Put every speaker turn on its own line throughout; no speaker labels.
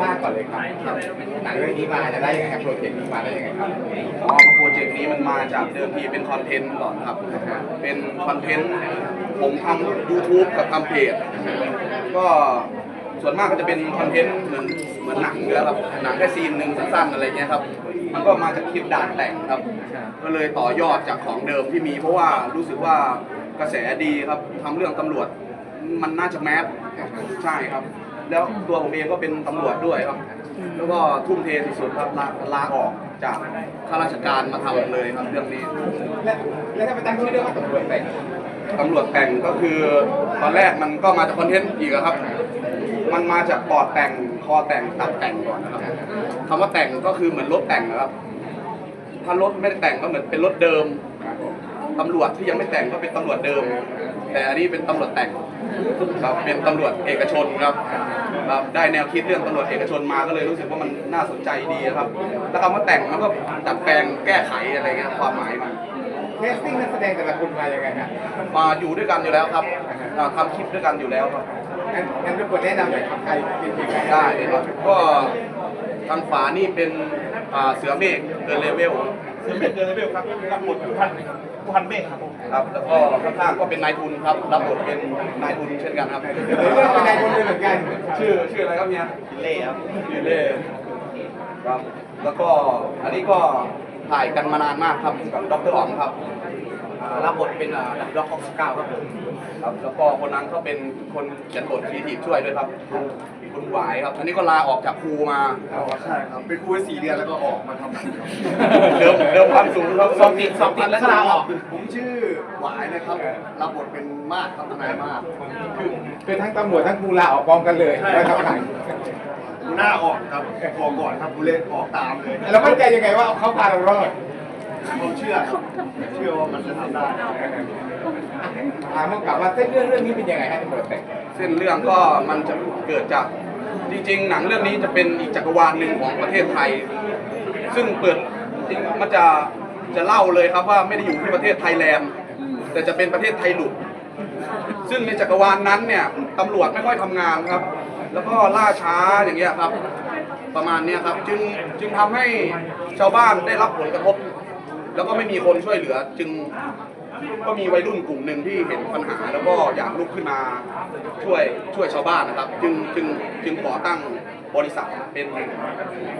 บ้าก่อนเลยครับหนังเรื่องนี้มาจะได้ยังไงครับโปรเจกต์นี้มาได้ยังไงครับ
อ๋อโปรเจกต์นี้มันมาจากเดิมทีเป็นคอนเทนต์ก่อนครับ เป็นคอนเทนต์ผมทำ YouTube กับทำเพจ ก็ส่วนมากก็จะเป็นคอนเทนต์เหมือนเหมือนหนังแล้วครับหนังแค่ซีนหนึ่งสั้นๆอะไรเงี้ยครับ มันก็มาจากคลิปด่านแต่งครับ ก็เลยต่อยอดจากของเดิมที่มี เพราะว่ารู้สึกว่ากระแสดีครับทำเรื่องตำรวจ มันน่าจะแมสใช่ครับ แล้วตัวผมเองก็เป็นตำรวจด้วยครับ แล้วก็ทุ่มเทสุดๆครับลาลาออกจากข้าราชการมาทำเลยครับเรื่องนี้
และและถ้าไปตั้งชื่อเรื่องว่าตำรวจแต่ง
ตำรวจแต่งก็คือตอนแรกมันก็มาจากคอนเทนต์อีกอะครับ มันมาจากปอดแต่งคอแต่งตับแต่งก่อนนะครับคำว่าแต่งก็คือเหมือนรถแต่งนะครับ ถ้ารถไม่ได้แต่งก็เหมือนเป็นรถเดิมตำรวจที่ยังไม่แต่งก็เป็นตำรวจเดิม แต่อันนี้เป็นตำรวจแต่งครับเป็นตำรวจเอกชนครับครับได้แนวคิดเรื่องตำรวจเอกชนมาก็เลยรู้สึกว่ามันน่าสนใจดีครับ แล้วคำว่าแต่งมันก็ดัดแปลงแก้ไขอะไรเงี้ยความหมายมัน
แคสติ้งนักแสดงแต่ละคนมายังไงฮะ
มาอยู่ด้วยกันอยู่แล้วครับอ่าทำคลิปด้วยกันอยู่แล้วครับ
งั้นงั้นทุกคนแนะนำหน่อยครับใครเป็นทีมงาน
ได้เลยครับก็ทางฝานี่เป็นอ่าเสือเมฆเกินเลเวล
เซอร์เมเกินเลเวลครับรับบทผู้พันผู้พันเมฆครับผม
ครับแล้วก็ข้างๆก็เป็นนายทุนครับรับบทเป็นนายทุนเช่นกันครับ
เรื่องเป็นนายคนเลยเหมือนกัน
ชื่อชื่ออะไรครับเนี่ย
พิเล่ครับ
ชื่อเล่ครับแล้วก็อันนี้ก็ถ่ายกันมานานมากครับกับดรอ๋องครับอ่ารับบทเป็นอ่าดับด็อกของสเก้าครับผมครับแล้วก็คนนั้นก็เป็นคนเขียนบททีทีช่วยด้วยครับ คุณหวายครับอันนี้ก็ลาออกจากครูมา
ใช่ครับเป็นครูไว้สี่เดือนแล้วก็ออกมาทำหนังครับ
เดิมเดิมพันสูงครับสองติดสองติดแล้วลาออก
ผมชื่อหวายนะครับรับบทเป็นมาดครับทนายมาด
คือคือทั้งตำรวจทั้งครูลาออกพร้อมกันเลยแล้วทำหนัง
หน้าออกครับออกก่อนครับผู้เล่นออกตามเลย
เรามั่นใจยังไงว่าเขาพาเรารอด
ผมเชื่อครับเชื่อว่ามันจะทำได้
ถามกลับว่าเส้นเรื่องเรื่องนี้เป็นยังไงฮะตำรวจแต่ง
เส้นเรื่องก็มันจะเกิดจาก จริงๆ หนังเรื่องนี้จะเป็นอีกจักรวาลหนึ่งของประเทศไทย ซึ่งเปิดจริงมันจะจะเล่าเลยครับว่าไม่ได้อยู่ที่ประเทศไทยแลนด์แต่จะเป็นประเทศไทยหลุด ซึ่งในจักรวาลนั้นเนี่ยตำรวจไม่ค่อยทำงานครับ แล้วก็ล่าช้าอย่างเงี้ยครับ ประมาณเนี้ยครับ จึงจึงทำให้ชาวบ้านได้รับผลกระทบ แล้วก็ไม่มีคนช่วยเหลือ จึง ก็มีวัยรุ่นกลุ่มหนึ่งที่เห็นปัญหาแล้วก็อยากลุกขึ้นมาช่วยช่วยชาวบ้านนะครับ จึงจึงจึงก่อตั้งบริษัทเป็น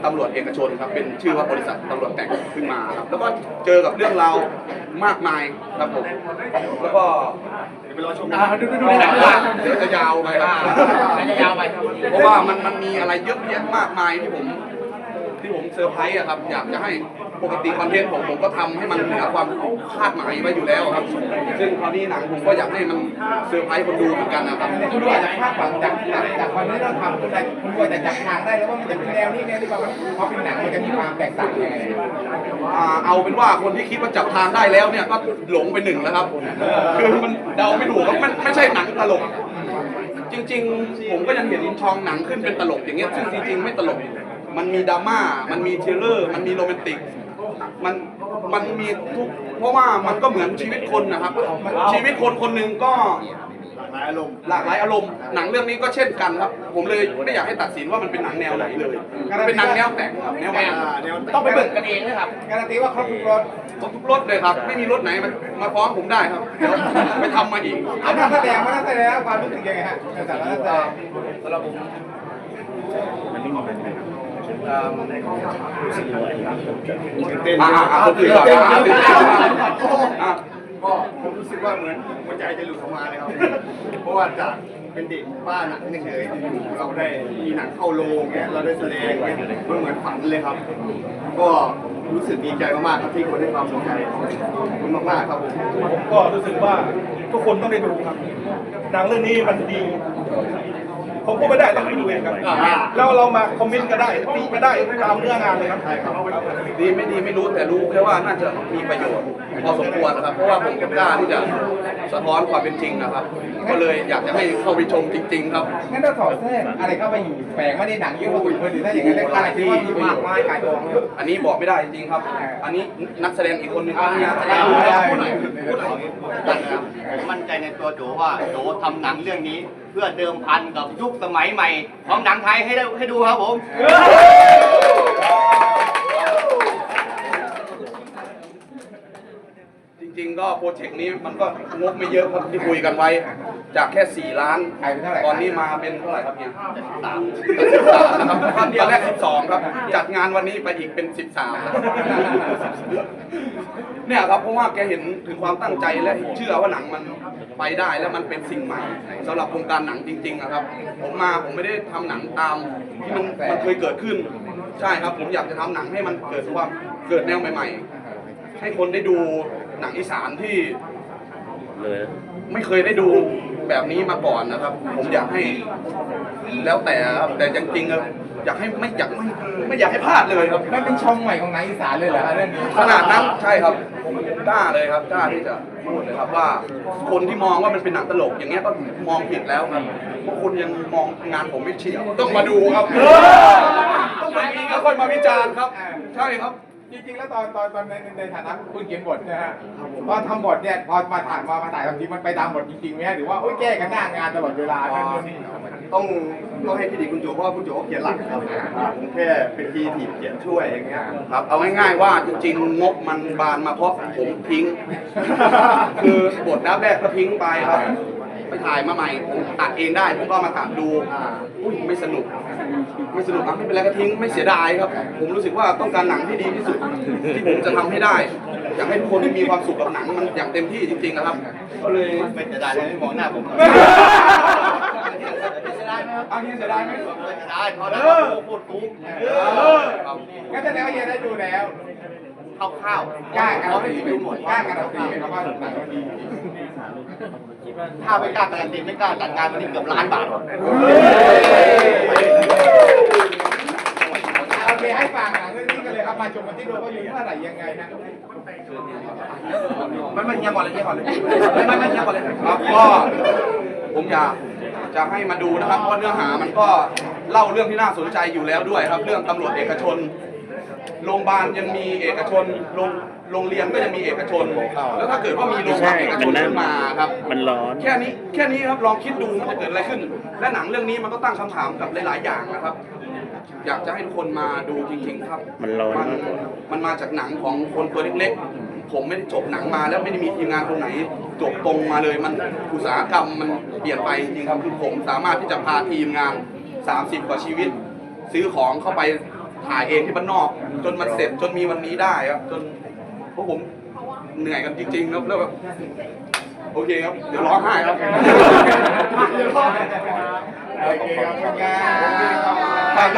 ตำรวจเอกชนครับเป็นชื่อว่าบริษัทตำรวจแต่งขึ้นมาครับแล้วก็เจอกับเรื่องราวมากมายครับผมแล้วก็
เดี๋ยวไปรอชม
อ่าดูดูดูในหนังว่า
เดี๋ยวจะยาวไปครับ
จะยาวไป
เพราะว่ามันมันมีอะไรเยอะแยะมากมายที่ผมที่ผมเซอร์ไพรส์อะครับ อยากจะให้ ปกติคอนเทนต์ผมผมก็ทำให้มันเหนือความคาดหมายไว้อยู่แล้วครับ ซึ่งคราวนี้หนังผมก็อยากให้มันเซอร์ไพรส์คนดูเหมือนกันนะครับ
คุณดูอาจจะคาดหวังจากจากจากวันที่เราทำคุณอาจคุณดูอาจจะจับทางได้แล้วว่ามันจะเป็นแนวนี้แนวนี้ว่าพอเป็นหนังมันจะมีความแตกต่างยังไง
เอาเป็นว่าคนที่คิดว่าจับทางได้แล้วเนี่ยก็หลงไปหนึ่งแล้วครับคือมันเดาไม่ถูกครับมันไม่ใช่หนังตลกจริง ๆ ผมก็ยังเห็นชองหนังขึ้นเป็นตลกอย่างเงี้ยซึ่งจริงๆไม่ตลก มันมีดราม่า มันมีเทรลเลอร์ มันมีโรแมนติก มันมันมีทุกเพราะว่ามันก็เหมือนชีวิตคนนะครับ ชีวิตคนคนหนึ่งก็
หลายอารมณ์
หลากหลายอารมณ์หนังเรื่องนี้ก็เช่นกันครับ ผมเลยไม่อยากให้ตัดสินว่ามันเป็นหนังแนวไหนเลยมันเป็นหนังแนวแต่งครับแนวแต่ง
อ่าแนว
ต้องไปเบิกกันเองนะครับการันตีว่าเขาทุกรถ
ครบทุกรถเลยครับ ไม่มีรถไหนมามาฟ้องผมได้ครับเดี๋ยวไปทำมาอีก
อันนักแสดงว่านักแสดงความรู้สึกยังไงฮะในฐานะนักแสดง
สำหรับผมอ่า
เต้น
อ่าอ่าคนอื่นก่อนอ่าคนอื่นก่อนอ่า
ก็ผมรู้สึกว่าเหมือนหัวใจจะหลุดออกมาเลยครับ เพราะว่าจากเป็นเด็กบ้านหนังเฉยๆอยู่ๆเราได้มีหนังเข้าโรงเนี่ยเราได้แสดงเนี่ยมันเหมือนฝันเลยครับ ก็รู้สึกดีใจมากๆครับที่คนให้ความสนใจขอบคุณมากๆครับผม
ผมก็รู้สึกว่าทุกคนต้องได้ดูครับหนังเรื่องนี้มันดี ผมพูดไม่ได้ต้องไปดูเองครับแล้วเรามาคอมเมนต์ก็ได้ตีก็ได้ตามเนื้องานเลยครับ
ใช่ครับ
ดีไม่ดีไม่รู้แต่รู้แค่ว่าน่าจะมีประโยชน์พอสมควรนะครับเพราะว่าผมก็กล้าที่จะสะท้อนความเป็นจริงนะครับ ก็เลยอยากจะให้เข้าไปชมจริง ๆ ครับ
งั้นเราสอดแทรกอะไรเข้าไปอยู่แฝงไม่ได้หนังเยอะกว่าอื่นคนอื่นถ้าอย่างนั้นได้อะไรที่มีมากมายกายกองเนี่ย
อันนี้บอกไม่ได้จริงๆครับ อันนี้นักแสดงอีกคนหนึงครับ
อ่า
ได้
ได้
ได้
ได้
พูดหน่อยพูดหน่อย
ผมมั่นใจในตัวโจว่าโจทำหนังเรื่องนี้
เพื่อเดิมพันกับยุคสมัยใหม่ ของหนังไทยให้ได้ให้ดูครับผม
จริงๆก็โปรเจกต์นี้มันก็งบไม่เยอะครับที่คุยกันไว้ จากแค่ 4 ล้าน
ขายไปเท่าไหร่
ตอนนี้มาเป็นเท่าไหร่ครับเนี่ยสามนะครับตอนแรก12 ครับ จัดงานวันนี้ไปอีกเป็น 13ครับเนี่ยครับเพราะว่าแกเห็นถึงความตั้งใจและเชื่อว่าหนังมันไปได้แล้วมันเป็นสิ่งใหม่สำหรับวงการหนังจริงๆนะครับ ผมมาผมไม่ได้ทำหนังตามที่มันมันเคยเกิดขึ้น ใช่ครับผมอยากจะทำหนังให้มันเกิดความเกิดแนวใหม่ ๆ ให้คนได้ดูหนังอีสานที่ไม่เคยได้ดู แบบนี้มาก่อนนะครับ ผมอยากให้ แล้วแต่ครับแต่จริงๆอะอยากให้ไม่อยากไม่ไม่อยากให้พลาดเลยครับ
มันเป็นช่องใหม่ของหนังอีสานเลยเหรอฮะเรื่องนี้
ขนาดนั้นใช่ครับกล้าเลยครับกล้าที่จะพูดเลยครับว่า คนที่มองว่ามันเป็นหนังตลก อย่างเงี้ยก็มองผิดแล้วครับเพราะคุณยังมองงานผมไม่เฉียวต้องมาดูครับต้องมาดูแล้วค่อยมาวิจารณ์ครับ ใช่ครับ
จริงๆแล้วตอนตอนตอนในในฐานะคุณเขียนบทนะฮะตอนทำบทเนี่ยพอมาถ่ายมามาถ่ายทำทีมันไปตามบทจริงๆไหมฮะหรือว่าโอ้ยแก้กันหน้างานตลอดเวลาเรื่องนู้นนี่
ต้องต้องให้เครดิตคุณโจเพราะว่าคุณโจเขาเขียนหลักครับผมแค่เป็นทีทีเขียนช่วยอย่างเงี้ย
ครับเอาง่ายๆว่าจริงๆงบมันบานมาเพราะผมทิ้ง คือบทนับแรกก็ทิ้งไปครับ ไปถ่ายมาใหม่ผมตัดเองได้ผมก็มาตัดดูอุ้ยไม่สนุก ไม่สนุกอะไม่เป็นไรก็ทิ้งไม่เสียดายครับ ผมรู้สึกว่าต้องการหนังที่ดีที่สุด ที่ผมจะทำให้ได้ อยากให้ทุกคนมีความสุขกับหนังมันอย่างเต็มที่จริงๆนะครับ ก็เลย
ไม่จะได้เลยไม่มองหน้าผม
เอาเฮียเสียดายไหม
ไม่จะได้เพราะแล้วพูดปุ๊บ
ครับ
งั้นแสดงว่าเฮียได้ดูแล้ว
คร่าว
กล้าการั
เขา
น
ได้
ตีไหม
ดูหมด
กล้าการันตีไหมครับว่าหนังมันดี
ถ้าไม่กล้าการันตีไม่กล้าจัดการวันนี้เกือบล้านบาท
โอเคให้ฝากหนังเรื่องนี้กันเลยครับมาชมกันที่โรงภาพยนตร์เมื่อไหร่ยังไงนะ
ไม่ไม่เงียบก่อนเลยเงียบก่อนเลยไม่ไม่ไม่เงียบก่อนเลยครับก็ผมอยากจะให้มาดูนะครับเพราะเนื้อหามันก็เล่าเรื่องที่น่าสนใจอยู่แล้วด้วยครับ เรื่องตำรวจเอกชน โรงพยาบาลยังมีเอกชนโรงโรงเรียนก็ยังมีเอกชน แล้วถ้าเกิดว่ามีโรงพยาบาลเอกชนขึ้นมาครับ
มันร้อน
แค่นี้แค่นี้ครับลองคิดดูมันจะเกิดอะไรขึ้น และหนังเรื่องนี้มันก็ตั้งคำถามกับหลาย ๆ อย่างนะครับ อยากจะให้ทุกคนมาดูจริง ๆ ครับ
มันร้อน
มัน
มากกว่า
มันมาจากหนังของคนตัวเล็ก ๆ ผมไม่ได้จบหนังมาแล้วไม่ได้มีทีมงานคนไหนจบตรงมาเลยมันอุตสาหกรรมมันเปลี่ยนไปจริงๆครับคือผมสามารถที่จะพาทีมงาน 30 กว่าชีวิต ซื้อของเข้าไป ถ่ายเองที่บ้านนอก จนมันเสร็จจนมีวันนี้ได้ครับ จนพวกผมเหนื่อยกันจริงๆครับแล้วแบบโอเคครับ เดี๋ยวร้องไห้ครับ
โอเคขอบคุณครับ